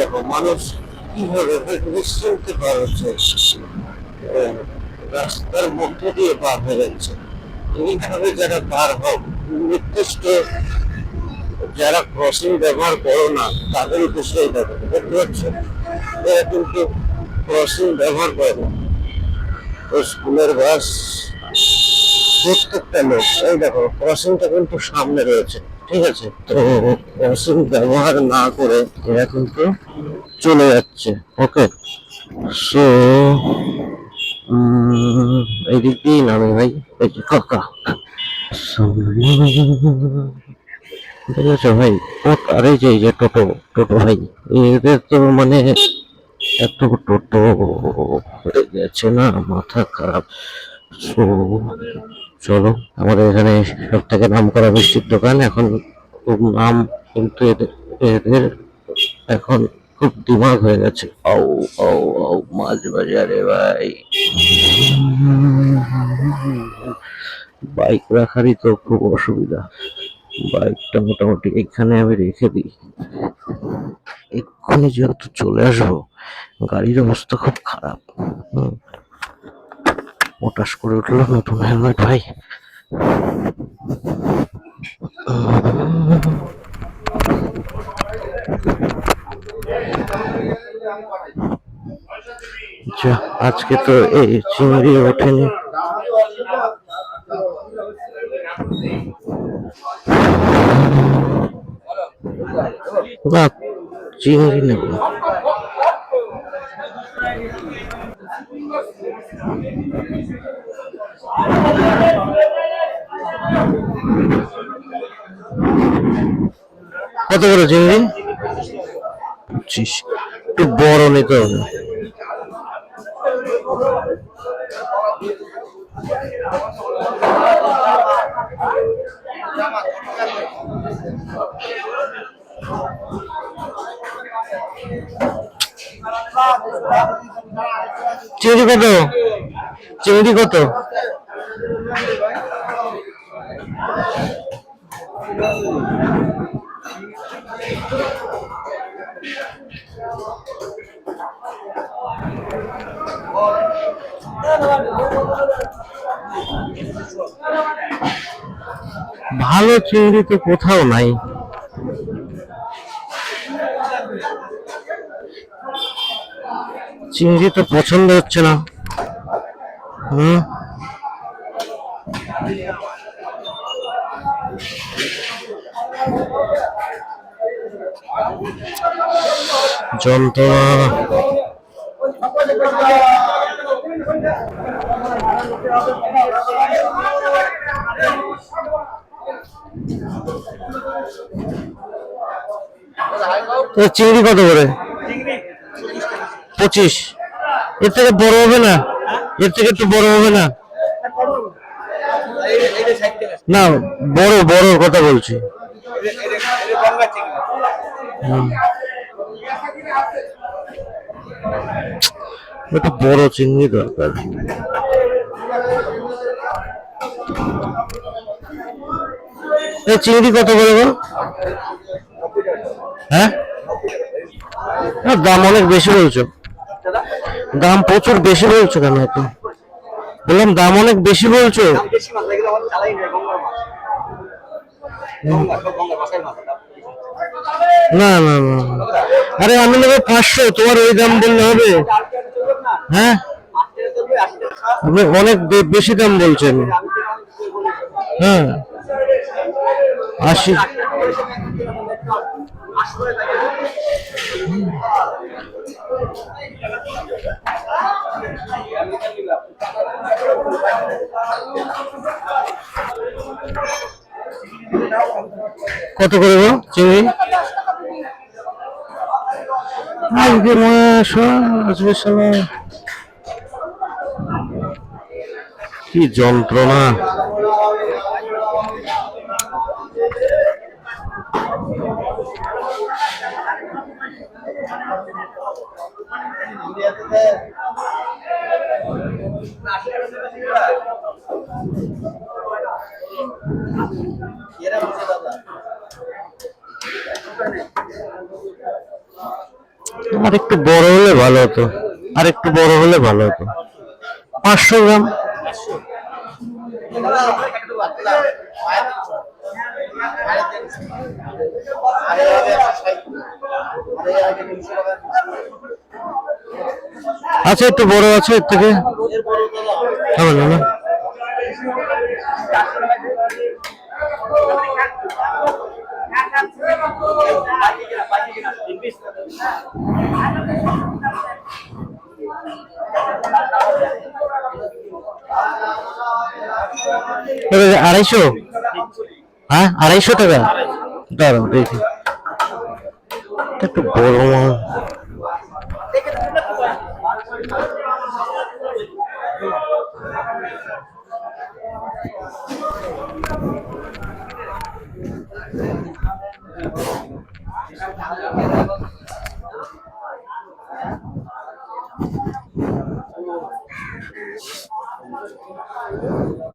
দেখো মানুষ কীভাবে নিশ্চিন্তে পার হচ্ছে রাস্তার মধ্যে দিয়ে পার হয়ে যাচ্ছে। এইভাবে যারা পার হোক নির্দিষ্ট যারা ক্রসিং ব্যবহার করো না, তাদের উদ্দেশ্যে এটা দেখতে পাচ্ছ। এরা কিন্তু ক্রসিং ব্যবহার করে না। তো স্কুলের বাস, প্রত্যেকটা লোক, এই দেখো ক্রসিংটা কিন্তু সামনে রয়েছে। ঠিক আছে? তো ক্রসিং ব্যবহার না করে এরা কিন্তু চলে যাচ্ছে। ওকে? সো এই দিক দিয়েই নামে ভাই। এই যে কাকা ঠিক আছে ভাই? আর যে এই যে টোটো টোটো ভাই এদের তো মানে এত টোটো হয়ে গেছে না মাথা খারাপ। So, চলো। আমাদের এখানে সব থেকে নাম করা মিষ্টির দোকান। এখন খুব নাম কিন্তু এদের এখন খুব দিমাগ হয়ে গেছে। আউ আউ আউ, মাছ বাজারে ভাই। বাইক রাখারই তো খুব অসুবিধা। বাইকটা মোটামুটি এখানে আমি রেখে দিই। এক্ষুনি যেহেতু চলে আসব, গাড়ির অবস্থা খুব খারাপ। হুম। মোটাস করে উঠল নতুন হেলমেট ভাই। আজকে তো এই চিংড়ি ওঠেনি। চিংড়ি নেব। কত করে চিংড়ি পঁচিশ। একটু বড় নিতে হবে। চিংড়ি কত? চিংড়ি কত? ভালো চিংড়ি তো কোথাও নাই। চিংড়ি তো পছন্দ হচ্ছে না। হুম? যন্ত্রণা। চিংড়ি কত করে? পঁচিশ। এর থেকে বড় হবে না? এর থেকে একটু বড় হবে না? না, বড় বড় কথা বলছি। একটু বড় চিংড়ি দরকার। এই চিংড়ি কত করে গো? হ্যাঁ? দাম অনেক বেশি বলছো। দাম প্রচুর বেশি বলছো কেন এত? বললাম দাম অনেক বেশি বলছো। না না না আরে আমি নেব পাঁচশো তোমার ওই দাম বললে হবে। হ্যাঁ? আপনি অনেক বেশি দাম বলছেন। হ্যাঁ। আশি। কত করে গো আজকে আজকে সময় কি যন্ত্রণা। আর একটু বড় হলে ভালো হতো। আর একটু বড় হলে ভালো হতো। পাঁচশো গ্রাম? আচ্ছা একটু বড় আছে এর থেকে? আড়াইশো? হ্যাঁ আড়াইশো টাকা। দাঁড়াও দেখি। একটু বড় and